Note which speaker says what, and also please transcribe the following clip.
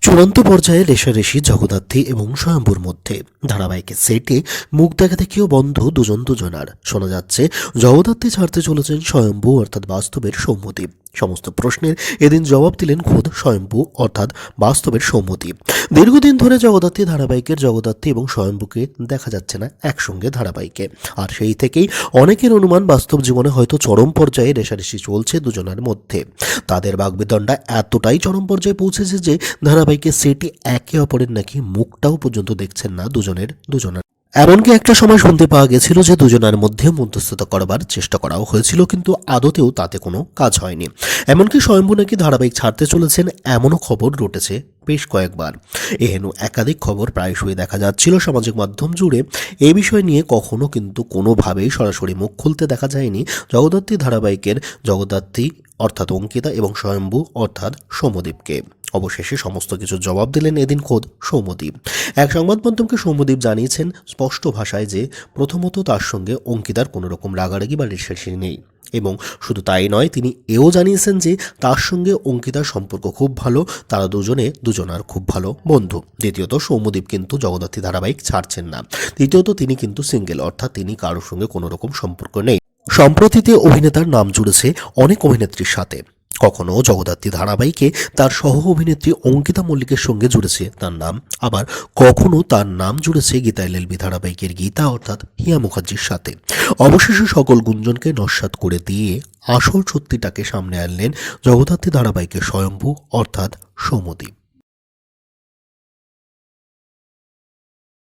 Speaker 1: চূড়ান্ত পর্যায়ে রেশারেশি জগদ্ধাত্রী এবং স্বয়ম্ভুর মধ্যে। ধারাবাহিকের সেটে মুখ দেখা দেখিও বন্ধ, দুজন দুজনার। শোনা যাচ্ছে জগদ্ধাত্রী ছাড়তে চলেছেন স্বয়ম্ভু, অর্থাৎ বাস্তবের সৌম্যতি সমস্ত প্রশ্নের এদিন জবাব দিলেন খোদ স্বয়ম্ভু, অর্থাৎ বাস্তবের সৌম্যতি দীর্ঘদিন ধরে জগদ্ধাত্রী ধারাবাহিকের জগদ্ধাত্রী এবং স্বয়ম্ভুকে দেখা যাচ্ছে না একসঙ্গে ধারাবাহিকে। আর সেই থেকেই অনেকের অনুমান বাস্তব জীবনে হয়তো চরম পর্যায়ে রেশারেশি চলছে দুজনের মধ্যে। তাদের বাগবিদণ্ডা এতটাই চরম পর্যায়ে পৌঁছেছে যে ধারাবাহিকের সেটি একে অপরের নাকি মুখটাও পর্যন্ত দেখছেন না দুজনের দুজনের। এমনকি একটা সময় শুনতে পাওয়া গেছিল যে দুজনের মধ্যে মধ্যস্থতা করবার চেষ্টা করাও হয়েছিল, কিন্তু আদতেও তাতে কোনো কাজ হয়নি। এমনকি স্বয়ম্ভু নাকি ধারাবাহিক ছাড়তে চলেছেন, এমনও খবর রটেছে বেশ কয়েকবার। এহেন একাধিক খবর প্রায়শই দেখা যাচ্ছিল সামাজিক মাধ্যম জুড়ে। এই বিষয় নিয়ে কখনো কিন্তু কোনোভাবেই সরাসরি মুখ খুলতে দেখা যায়নি জগদ্ধাত্রী ধারাবাহিকের জগদ্ধাত্রী, অর্থাৎ অঙ্কিতা এবং স্বয়ম্ভু, অর্থাৎ সৌমদীপকে। অবশেষে সমস্ত কিছুর জবাব দিলেন এদিন খোদ সৌমদীপ এক সংবাদ মাধ্যমকে সৌম্যদীপ জানিয়েছেন স্পষ্ট ভাষায় যে প্রথমত তার সঙ্গে অঙ্কিতার কোনো রকম রাগারাগি বা রেশারেশি নেই এবং শুধু তাই নয়, তিনি এও জানিয়েছেন যে তার সঙ্গে অঙ্কিতার সম্পর্ক খুব ভালো, তারা দুজনে দুজনার খুব ভালো বন্ধু। দ্বিতীয়ত, সৌম্যদীপ কিন্তু জগদ্ধাত্রী ধারাবাহিক ছাড়ছেন না। তৃতীয়ত, তিনি কিন্তু সিঙ্গেল, অর্থাৎ তিনি কারোর সঙ্গে কোনো রকম সম্পর্ক নেই। সম্প্রতিতে অভিনেতার নাম জুড়েছে অনেক অভিনেত্রীর সাথে। কখনো জগদ্ধাত্রী ধারাবাহিকে তার সহ অভিনেত্রী অঙ্কিতা মল্লিকের সঙ্গে জুড়েছে তার নাম। আবার কখনো তার নাম জুড়েছে গীতা এলএলবি ধারাবাহিকের গীতা, অর্থাৎ হিয়া মুখার্জির সাথে। অবশেষে সকল গুঞ্জনকে নস্বাত করে দিয়ে আসল সত্যিটাকে সামনে আনলেন জগদ্ধাত্রী ধারাবাহিকের স্বয়ম্ভু, অর্থাৎ সৌমদ্বীপ